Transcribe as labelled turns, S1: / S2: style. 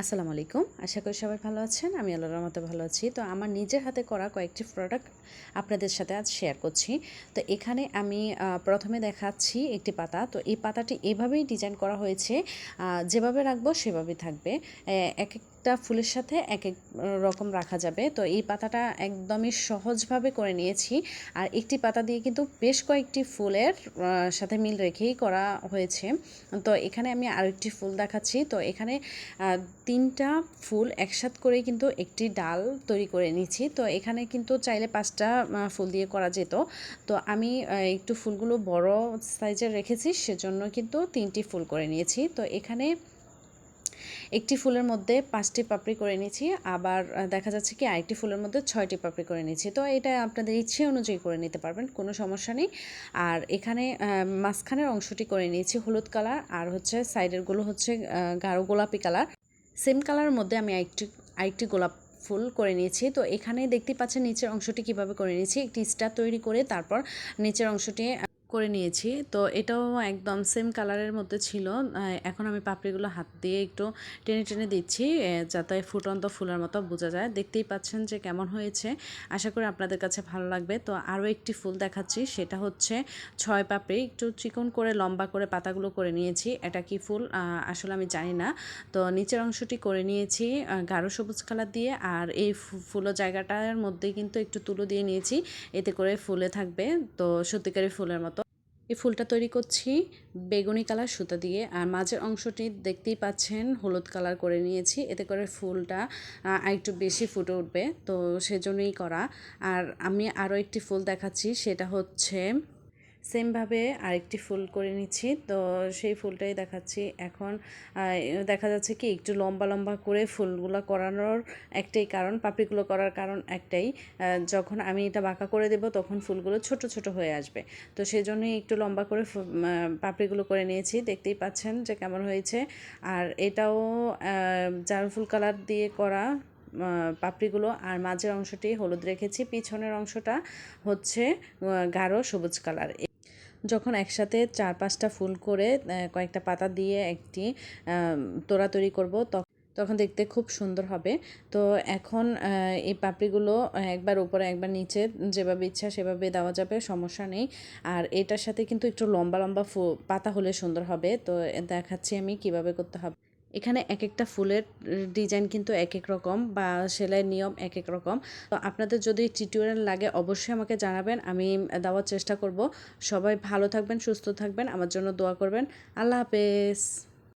S1: আসসালামু আলাইকুম। আশা করি সবাই ভালো আছেন। আমি আল্লাহর রহমতে ভালো আছি। তো আমার নিজের হাতে করা কয়েকটি প্রোডাক্ট আপনাদের সাথে আজ শেয়ার করছি। তো এখানে আমি প্রথমে দেখাচ্ছি একটি পাতা। তো এই পাতাটি এভাবেই ডিজাইন করা হয়েছে। যেভাবে রাখব সেভাবেই থাকবে। এক এক একটা ফুলের সাথে এক এক রকম রাখা যাবে। তো এই পাতাটা একদমই সহজভাবে করে নিয়েছি। আর একটি পাতা দিয়ে কিন্তু বেশ কয়েকটি ফুলের সাথে মিল রেখেই করা হয়েছে। তো এখানে আমি আরও একটি ফুল দেখাচ্ছি। তো এখানে তিনটা ফুল একসাথ করে কিন্তু একটি ডাল তৈরি করে নিচ্ছি তো এখানে কিন্তু চাইলে পাঁচটা ফুল দিয়ে করা যেত। তো আমি একটু ফুলগুলো বড় সাইজের রেখেছি, সেজন্য কিন্তু তিনটি ফুল করে নিয়েছি। তো এখানে একটি ফুলের মধ্যে পাঁচটি পাপড়ি করে নিয়েছি, আবার দেখা যাচ্ছে কি আরেকটি ফুলের মধ্যে ছয়টি পাপড়ি করে নিয়েছি। তো এটা আপনাদের ইচ্ছে অনুযায়ী করে নিতে পারবেন, কোনো সমস্যা নেই। আর এখানে মাঝখানের অংশটি করে নিয়েছি হলুদ কালার, আর হচ্ছে সাইডেরগুলো হচ্ছে গাঢ় গোলাপি কালার। সেম কালারের মধ্যে আমি আরেকটি আরেকটি গোলাপ ফুল করে নিয়েছি। তো এখানে দেখতে পাচ্ছেন নিচের অংশটি কীভাবে করে নিয়েছি, একটি স্টার তৈরি করে তারপর নিচের অংশটি করে নিয়েছি। তো এটাও একদম সেম কালারের মধ্যে ছিল। এখন আমি পাপড়িগুলো হাত দিয়ে একটু টেনে টেনে দিচ্ছি যাতে ফুটন্ত ফুলের মতো বোঝা যায়। দেখতেই পাচ্ছেন যে কেমন হয়েছে। আশা করি আপনাদের কাছে ভালো লাগবে। তো আরও একটি ফুল দেখাচ্ছি, সেটা হচ্ছে ছয় পাপড়ি। একটু চিকন করে, লম্বা করে পাতাগুলো করে নিয়েছি। এটা কি ফুল? আসলে আমি জানি না। তো নিচের অংশটি করে নিয়েছি গাঢ় সবুজ কালার দিয়ে। আর এই ফুলো জায়গাটার মধ্যে কিন্তু একটু তুলো দিয়ে নিয়েছি। এতে করে ফুলে থাকবে। তো সত্যিকারের ফুলের মতো এই ফুলটা তৈরি করছি বেগুনি কালার সুতা দিয়ে। আর মাঝের অংশটি দেখতেই পাচ্ছেন, হলুদ কালার করে নিয়েছি। এতে করে ফুলটা একটু বেশি ফুটে উঠবে। তো সেজন্যই করা। আর আমি আরও একটি ফুল দেখাচ্ছি, সেটা হচ্ছে সেমভাবে আরেকটি ফুল করে নিচ্ছি। তো সেই ফুলটাই দেখাচ্ছি এখন। দেখা যাচ্ছে কি, একটু লম্বা লম্বা করে ফুলগুলো করানোর একটাই কারণ, পাপড়িগুলো করার কারণ একটাই। যখন আমি এটা বাঁকা করে দেব, তখন ফুলগুলো ছোট ছোট হয়ে আসবে। তো সেই জন্যই একটু লম্বা করে পাপড়িগুলো করে নিয়েছি। দেখতেই পাচ্ছেন যে কেমন হয়েছে। আর এটাও জাল ফুল কালার দিয়ে করা পাপড়িগুলো, আর মাঝের অংশটি হলুদ রেখেছি। পিছনের অংশটা হচ্ছে গাঢ় সবুজ কালার। যখন একসাথে চার পাঁচটা ফুল করে কয়েকটা পাতা দিয়ে একটি তোড়া তৈরি করব তখন তখন দেখতে খুব সুন্দর হবে। তো এখন এই পাপড়িগুলো একবার উপরে, একবার নিচে, যেভাবে ইচ্ছা সেভাবে দেওয়া যাবে, সমস্যা নেই। আর এটার সাথে কিন্তু একটু লম্বা লম্বা পাতা হলে সুন্দর হবে। তো দেখাচ্ছি আমি কীভাবে করতে হবে। এখানে এক একটা ফুলের ডিজাইন কিন্তু এক এক রকম বা সেলাই নিয়ম এক এক রকম। তো আপনাদের যদি টিউটোরিয়াল লাগে অবশ্যই আমাকে জানাবেন, আমি দেওয়ার চেষ্টা করব। সবাই ভালো থাকবেন, সুস্থ থাকবেন, আমার জন্য দোয়া করবেন। আল্লাহ হাফেজ।